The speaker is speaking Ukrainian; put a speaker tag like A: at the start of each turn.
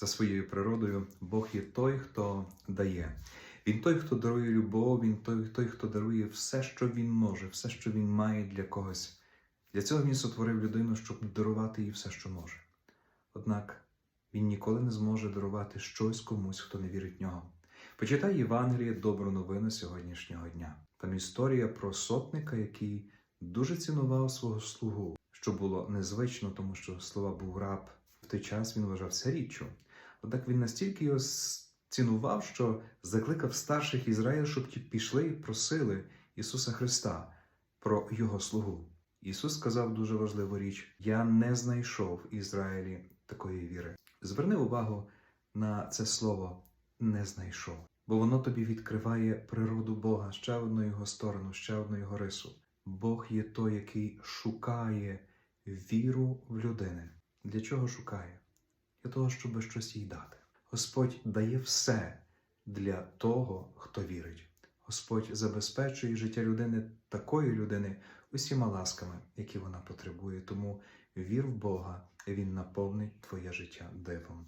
A: За своєю природою Бог є той, хто дає. Він той, хто дарує любов, він той, той, хто дарує все, що він може, все, що він має для когось. Для цього він сотворив людину, щоб дарувати їй все, що може. Однак він ніколи не зможе дарувати щось комусь, хто не вірить в нього. Почитай Євангеліє добру новину сьогоднішнього дня. Там історія про сотника, який дуже цінував свого слугу, що було незвично, тому що слова був раб. В той час він вважався річчю. Однак він настільки його цінував, що закликав старших Ізраїля, щоб ті пішли і просили Ісуса Христа про його слугу. Ісус сказав дуже важливу річ: Я не знайшов в Ізраїлі такої віри. Зверни увагу на це слово не знайшов, бо воно тобі відкриває природу Бога, ще одну його сторону, ще одну його рису. Бог є той, який шукає віру в людини. Для чого шукає? Для того, щоб щось їй дати. Господь дає все для того, хто вірить. Господь забезпечує життя людини такої людини усіма ласками, які вона потребує. Тому вір в Бога, Він наповнить твоє життя дивом.